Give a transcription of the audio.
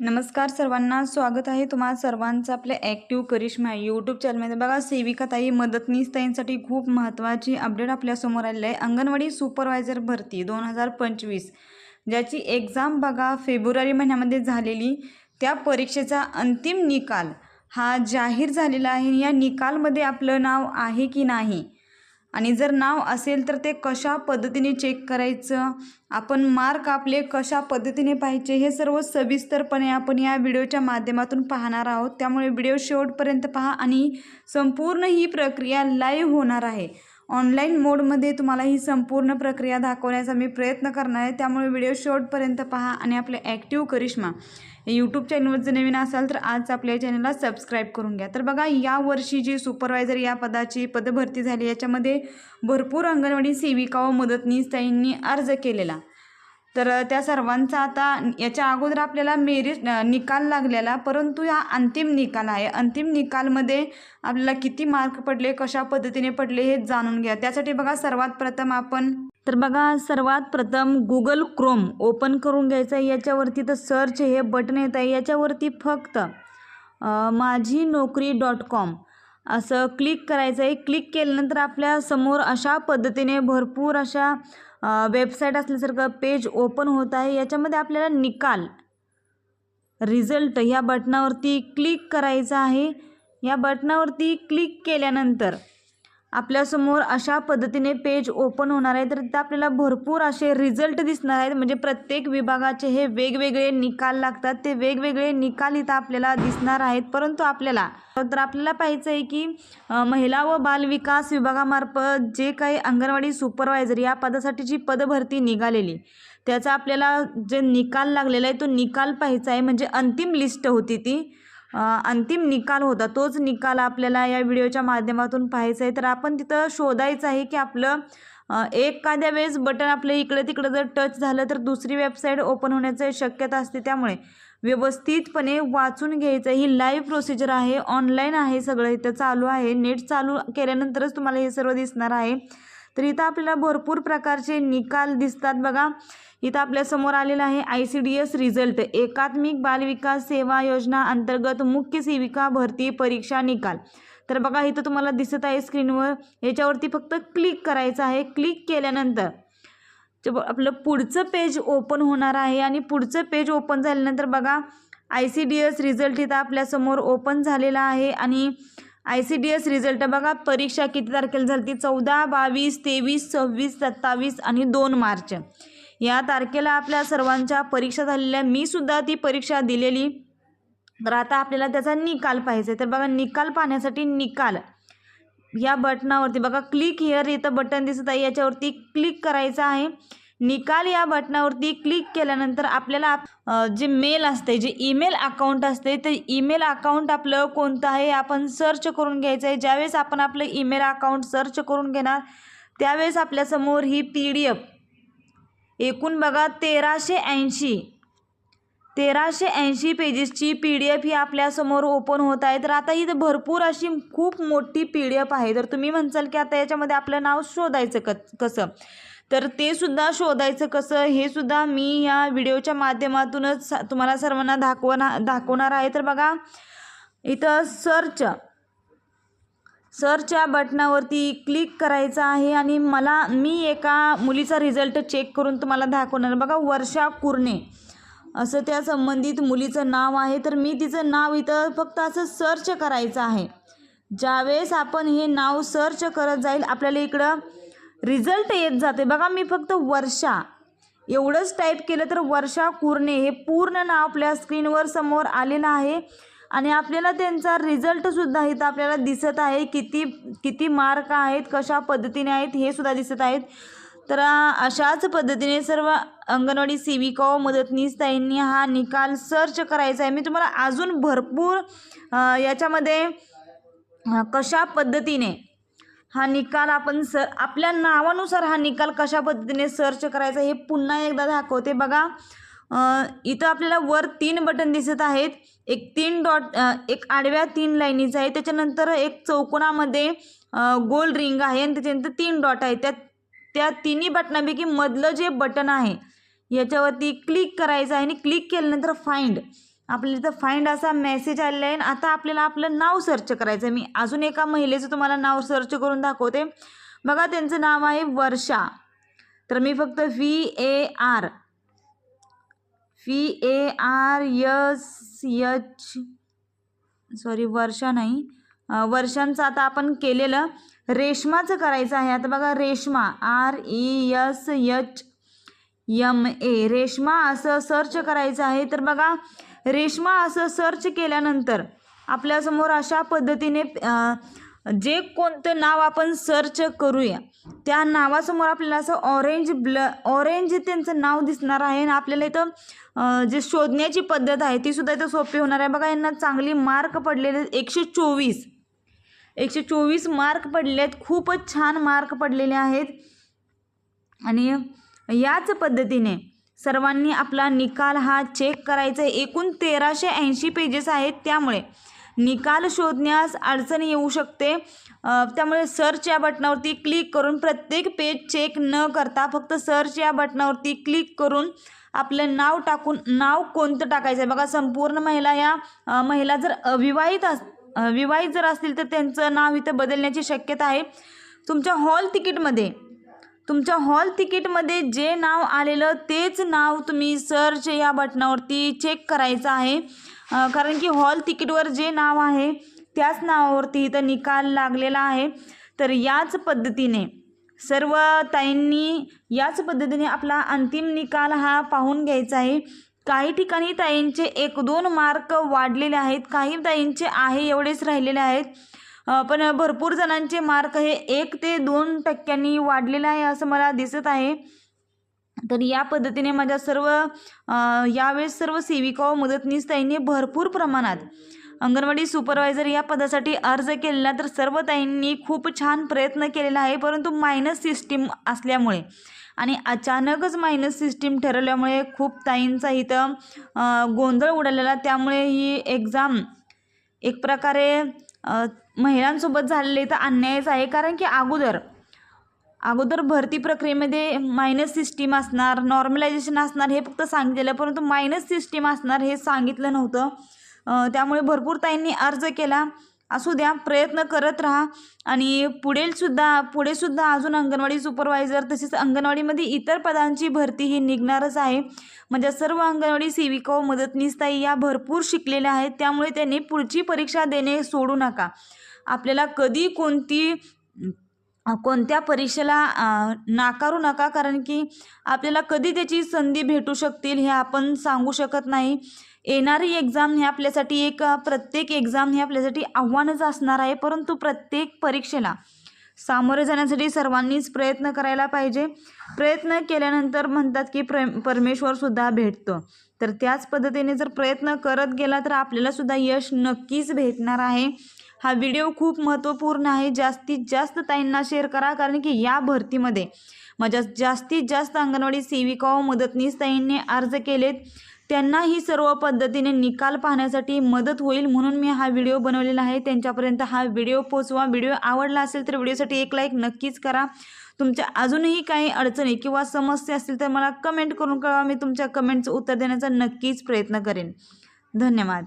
नमस्कार सर्वांना स्वागत आहे तुम्हा सर्वांचं आपल्या ॲक्टिव्ह करिश्मा यूट्यूब चॅनलमध्ये बघा सेविका ताई मदतनीस ताईंसाठी खूप महत्त्वाची अपडेट आपल्यासमोर आलेली आहे. अंगणवाडी सुपरवायझर भरती दोन हजार पंचवीस. ज्याची एक्झाम बघा फेब्रुवारी महिन्यामध्ये झालेली. त्या परीक्षेचा अंतिम निकाल हा जाहीर झालेला आहे. या निकालमध्ये आपलं नाव आहे की नाही? आणि जर नाव असेल तर ते कशा पद्धतीने चेक करायचं? आपण मार्क आपले कशा पद्धतीने पाहिजे हे सर्व सविस्तरपणे आपण या व्हिडिओच्या माध्यमातून पाहणार आहोत. त्यामुळे व्हिडिओ शेवटपर्यंत पहा आणि संपूर्ण ही प्रक्रिया लाईव्ह होणार आहे. ऑनलाईन मोडमध्ये तुम्हाला ही संपूर्ण प्रक्रिया दाखवण्याचा मी प्रयत्न करणार आहे. त्यामुळे व्हिडिओ शेवटपर्यंत पहा आणि आपले ॲक्टिव्ह करिश्मा. यूट्यूब चॅनलवर जर नवीन असाल तर आज आपल्या चॅनलला सबस्क्राईब करून घ्या. तर बघा यावर्षी जी सुपरवायझर या पदाची पदभरती झाली याच्यामध्ये भरपूर अंगणवाडी सेविका व मदतनीस ताईंनी अर्ज केलेला. तर त्या सर्वांचा आता याच्या अगोदर आपल्याला मेरिट निकाल लागलेला परंतु हा अंतिम निकाल आहे. अंतिम निकालमध्ये आपल्याला किती मार्क पडले कशा पद्धतीने पडले हे जाणून घ्या. त्यासाठी बघा सर्वात प्रथम आपण तर बघा सर्वात प्रथम गुगल क्रोम ओपन करून घ्यायचं आहे. याच्यावरती तर सर्च हे बटन येत आहे. याच्यावरती फक्त माझी नोकरी डॉट कॉम असं क्लिक करायचं आहे. क्लिक केल्यानंतर आपल्यासमोर अशा पद्धतीने भरपूर अशा वेबसाईट असल्यासारखं पेज ओपन होत आहे. याच्यामध्ये आपल्याला निकाल रिझल्ट ह्या बटनावरती क्लिक करायचं आहे. या बटनावरती क्लिक केल्यानंतर आपल्यासमोर अशा पद्धतीने पेज ओपन होणार आहे तर तिथं आपल्याला भरपूर असे रिझल्ट दिसणार आहेत. म्हणजे प्रत्येक विभागाचे हे वेगवेगळे निकाल लागतात. ते वेगवेगळे निकाल इथं आपल्याला दिसणार आहेत. परंतु आपल्याला तर आपल्याला पाहायचं आहे की महिला व बालविकास विभागामार्फत जे काही अंगणवाडी सुपरवायझर या पदासाठी जी पदभरती निघालेली त्याचा आपल्याला जे निकाल लागलेला आहे तो निकाल पाहायचा आहे. म्हणजे अंतिम लिस्ट होती ती. अंतिम निकाल होता. तोच निकाल आपल्याला या व्हिडिओच्या माध्यमातून पाहायचा आहे. तर आपण तिथं शोधायचं आहे की आपलं एखाद्या वेळेस बटन आपलं इकडे तिकडं जर टच झालं तर दुसरी वेबसाईट ओपन होण्याची शक्यता असते. त्यामुळे व्यवस्थितपणे वाचून घ्यायचं. ही लाईव्ह प्रोसिजर आहे ऑनलाईन आहे सगळं. इथं चालू आहे. नेट चालू केल्यानंतरच तुम्हाला हे सर्व दिसणार आहे. तर इथं आपल्याला भरपूर प्रकारचे निकाल दिसतात बघा. इथं आपल्यासमोर आलेलं आहे I C D S result एकात्मिक बालविकास सेवा योजना अंतर्गत मुख्य सेविका भरती परीक्षा निकाल. तर बघा इथं तुम्हाला दिसत आहे स्क्रीनवर. याच्यावरती फक्त क्लिक करायचं आहे. क्लिक केल्यानंतर आपलं पुढचं पेज ओपन होणार आहे आणि पुढचं पेज ओपन झाल्यानंतर बघा I C D S result इथं आपल्यासमोर ओपन झालेला आहे आणि I C D S result बघा. परीक्षा किती तारखेला झाली ती चौदा बावीस तेवीस सव्वीस सत्तावीस आणि दोन मार्च. या तारखेला आपल्या सर्वांच्या परीक्षा झालेल्या. मी सुद्धा ती परीक्षा दिलेली. तर आता आपल्याला त्याचा निकाल पाहायचा आहे. तर बघा निकाल पाहण्यासाठी निकाल. या बटनावरती बघा क्लिक हिअर इथं बटन दिसत आहे. याच्यावरती क्लिक करायचं आहे. निकाल या बटनावरती क्लिक केल्यानंतर आपल्याला जे मेल असते जे ईमेल अकाउंट असते ते ईमेल अकाउंट आपलं कोणतं आहे आपण सर्च करून घ्यायचं आहे. ज्यावेळेस आपण आपलं ईमेल अकाउंट सर्च करून घेणार त्यावेळेस आपल्यासमोर ही पी डी एफ एकूण बघा तेराशे ऐंशी. तेराशे ऐंशी पेजेसची पी डी एफ ही आपल्यासमोर ओपन होत आहे. तर आता ही भरपूर अशी खूप मोठी पी डी एफ आहे. तर तुम्ही म्हणसाल की आता याच्यामध्ये आपलं नाव शोधायचं क कसं? तर ते सुद्धा शोधायचं कसं हे सुद्धा मी या व्हिडिओच्या माध्यमातूनच तुम्हाला सर्वांना दाखवणार दाखवणार आहे. तर बघा इथं सर्च सर्च या बटनावरती क्लिक करायचं आहे आणि मला मी एका मुलीचा रिझल्ट चेक करून तुम्हाला दाखवणार. बघा वर्षा कुर्णे. असं त्या संबंधित मुलीचं नाव आहे. तर मी तिचं नाव इथं फक्त असं सर्च करायचं आहे. ज्यावेळेस आपण हे नाव सर्च करत जाईल आपल्याला इकडं रिझल्ट येत जाते. बघा मी फक्त वर्षा. एवढंच टाईप केलं तर वर्षा कुरणे. हे पूर्ण नाव आपल्या स्क्रीनवर समोर आलेलं आहे. आणि आपल्याला त्यांचा रिझल्टसुद्धा इथं आपल्याला दिसत आहे. किती किती मार्क आहेत कशा पद्धतीने आहेत हे सुद्धा दिसत आहेत. तर अशाच पद्धतीने सर्व अंगणवाडी सेविका व मदतनीस ताईंनी हा निकाल सर्च करायचा आहे. मी तुम्हाला अजून भरपूर याच्यामध्ये कशा पद्धतीने हा निकाल आपण स आपल्या नावानुसार हा निकाल कशा पद्धतीने सर्च करायचा हे पुन्हा एकदा दाखवते. बघा इथं आपल्याला वर तीन बटन दिसत आहेत. एक तीन डॉट एक आडव्या तीन लाईनीचं आहे. त्याच्यानंतर एक चौकोनामध्ये गोल रिंग आहे आणि त्याच्यानंतर तीन डॉट आहे त्या त्या तिन्ही बटनापैकी मधलं जे बटन आहे याच्यावरती क्लिक करायचं आहे आणि क्लिक केल्यानंतर फाइंड आपल्याला इथं फाइंड असा मेसेज आलेला आहे आणि आता आपल्याला आपलं नाव सर्च करायचं आहे मी अजून एका महिलेचं तुम्हाला नाव सर्च करून दाखवते. बघा त्यांचं नाव आहे वर्षा. तर मी फक्त V A R V A R S H. Sorry Varsha नाही. वर्षांचं आता आपण केलेलं रेशमाचं करायचं आहे. आता बघा Reshma. R E S H M A Reshma असं सर्च करायचं आहे. तर बघा रेशमा असं सर्च केल्यानंतर आपल्यासमोर अशा पद्धतीने जे कोणतं नाव आपण सर्च करूया त्या नावासमोर आपल्याला असं ऑरेंज ब्ल ऑरेंज त्यांचं नाव दिसणार आहे आणि आपल्याला इथं जे शोधण्याची पद्धत आहे ती सुद्धा इथं सोपी होणार आहे. बघा यांना चांगली मार्क पडलेले आहेत, एकशे चोवीस. एकशे चोवीस मार्क पडले आहेत. खूपच छान मार्क पडलेले आहेत. आणि याच पद्धतीने सर्वांनी आपला निकाल हा चेक करायचा आहे. एकूण तेराशे ऐंशी पेजेस आहेत त्यामुळे. निकाल शोधण्यास अडचण येऊ शकते. त्यामुळे सर्च या बटनावरती क्लिक करून प्रत्येक पेज चेक न करता फक्त सर्च या बटनावरती क्लिक करून आपलं नाव टाकून नाव कोणतं टाकायचं आहे? बघा संपूर्ण महिला या महिला जर अविवाहित अस विवाहित जर असतील तर त्यांचं नाव इथं बदलण्याची शक्यता आहे. तुमच्या हॉल तिकीटमध्ये तुमच्या हॉल तिकीटमध्ये जे नाव आलेलं तेच नाव तुम्ही सर्च या बटनावरती चेक करायचं आहे. कारण की हॉल तिकीटवर जे नाव आहे त्याच नावावरती इथं निकाल लागलेला आहे. तर याच पद्धतीने सर्व ताईंनी याच पद्धतीने आपला अंतिम निकाल हा पाहून घ्यायचा आहे. काही ठिकाणी ताईंचे एक दोन मार्क वाढलेले आहेत काही ताईंचे आहे एवढेच राहिलेले आहेत. पण भरपूर जणांचे मार्क हे एक ते दोन टक्क्यांनी वाढलेलं आहे असं मला दिसत आहे. तर या पद्धतीने माझ्या सर्व यावेळेस सर्व सेविका व मदतनीस ताईंनी भरपूर प्रमाणात अंगणवाडी सुपरवायझर या पदासाठी अर्ज केलेला. तर सर्व ताईंनी खूप छान प्रयत्न केलेला आहे परंतु मायनस सिस्टीम असल्यामुळे आणि अचानकच मायनस सिस्टीम ठरवल्यामुळे खूप ताईंचा इथं गोंधळ उडालेला. त्यामुळे ही एक्झाम एक प्रकारे महिलांसोबत झालेले तर अन्यायच आहे. कारण की अगोदर अगोदर भरती प्रक्रियेमध्ये मायनस सिस्टीम असणार नॉर्मलायझेशन असणार हे फक्त सांगितलेलं परंतु मायनस सिस्टीम असणार हे सांगितलं नव्हतं. त्यामुळे भरपूर ताईंनी अर्ज केला. असू द्या प्रयत्न करत राहा. आणि पुढेलसुद्धा पुढेसुद्धा अजून अंगणवाडी सुपरवायझर तसेच अंगणवाडीमध्ये इतर पदांची भरती ही निघणारच आहे. म्हणजे सर्व अंगणवाडी सेविका व या भरपूर शिकलेल्या आहेत. त्यामुळे त्यांनी पुढची परीक्षा देणे सोडू नका. आपल्याला कधी कोणती कोणत्या परीक्षेला नाकारू नका कारण की आपल्याला कधी त्याची संधी भेटू शकतील हे आपण सांगू शकत नाही. येणारी एक्झाम ही आपल्यासाठी एक प्रत्येक एक्झाम ही आपल्यासाठी आव्हानच असणार आहे परंतु प्रत्येक परीक्षेला सामोरे जाण्यासाठी सर्वांनीच प्रयत्न करायला पाहिजे. प्रयत्न केल्यानंतर म्हणतात की प्र परमेश्वरसुद्धा भेटतो. तर त्याच पद्धतीने जर प्रयत्न करत गेला तर आपल्यालासुद्धा यश नक्कीच भेटणार आहे. हा व्हिडिओ खूप महत्त्वपूर्ण आहे. जास्तीत जास्त ताईंना शेअर करा कारण की या भरतीमध्ये माझ्या जास्तीत जास्त अंगणवाडी सेविका व मदतनीस ताईंनी अर्ज केलेत. त्यांना ही सर्व पद्धतीने निकाल पाहण्यासाठी मदत होईल म्हणून मी हा व्हिडिओ बनवलेला आहे. त्यांच्यापर्यंत हा व्हिडिओ पोचवा व्हिडिओ आवडला असेल तर व्हिडिओसाठी एक लाईक नक्कीच करा. तुमच्या अजूनही काही अडचणी किंवा समस्या असतील तर मला कमेंट करून कळवा. मी तुमच्या कमेंटचं उत्तर देण्याचा नक्कीच प्रयत्न करेन. धन्यवाद.